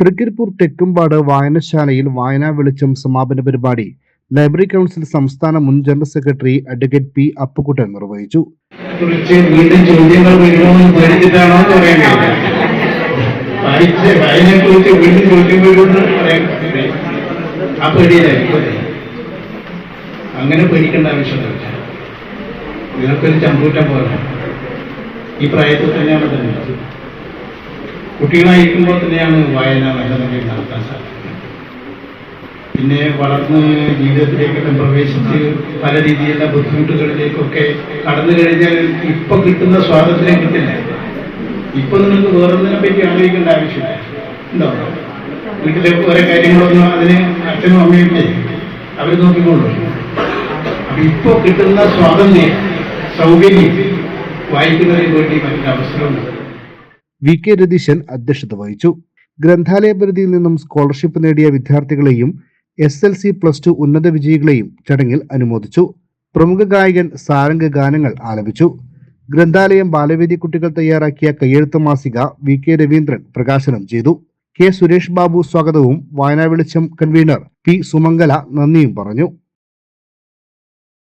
തൃക്കരിപ്പൂർ തെക്കുംപാട് വായനശാലയിൽ വായനാ വെളിച്ചം സമാപന പരിപാടി. ലൈബ്രറി കൗൺസിൽ സംസ്ഥാന മുൻ general secretary advocate P Appukuttan നിർവഹിച്ചു. അങ്ങനെ പേടിക്കേണ്ട ആവശ്യമില്ല നിങ്ങൾക്കൊരു ചമ്പൂറ്റം പോലെ. ഈ പ്രായത്തിൽ തന്നെയാണ് തന്നെ കുട്ടികളായിരിക്കുമ്പോൾ തന്നെയാണ് വായന വേണ്ടതെങ്കിൽ നടക്കാൻ സാധിക്കുന്നത്. പിന്നെ വളർന്ന് ജീവിതത്തിലേക്കൊക്കെ പ്രവേശിച്ച് പല രീതിയിലുള്ള ബുദ്ധിമുട്ടുകളിലേക്കൊക്കെ കടന്നു കഴിഞ്ഞാൽ ഇപ്പൊ കിട്ടുന്ന സ്വാതന്ത്ര്യം കിട്ടില്ല. ഇപ്പൊ നിങ്ങൾക്ക് വേറൊന്നിനെ പറ്റി ആലോചിക്കേണ്ട ആവശ്യമില്ല. ഉണ്ടോ? വീട്ടിലെ ഓരോ കാര്യങ്ങളൊന്നും അതിന് അച്ഛനും അമ്മയും അവർ നോക്കിക്കൊള്ളു അപ്പൊ ഇപ്പൊ കിട്ടുന്ന സ്വാതന്ത്ര്യം സൗകര്യം വായിക്കുന്നതിന് വേണ്ടി മറ്റൊരു അവസരമുണ്ട്. വി കെ രതീശൻ അധ്യക്ഷത വഹിച്ചു. ഗ്രന്ഥാലയ പരിധിയിൽ നിന്നും സ്കോളർഷിപ്പ് നേടിയ വിദ്യാർത്ഥികളെയും S L C plus two ഉന്നത വിജയികളെയും ചടങ്ങിൽ അനുമോദിച്ചു. പ്രമുഖ ഗായകൻ സാരംഗ ഗാനങ്ങൾ ആലപിച്ചു. ഗ്രന്ഥാലയം ബാലവേദി കുട്ടികൾ തയ്യാറാക്കിയ കയ്യെഴുത്ത് മാസിക വി കെ രവീന്ദ്രൻ പ്രകാശനം ചെയ്തു. കെ സുരേഷ് ബാബു സ്വാഗതവും വായനാ വെളിച്ചം കൺവീനർ പി സുമംഗല നന്ദിയും പറഞ്ഞു.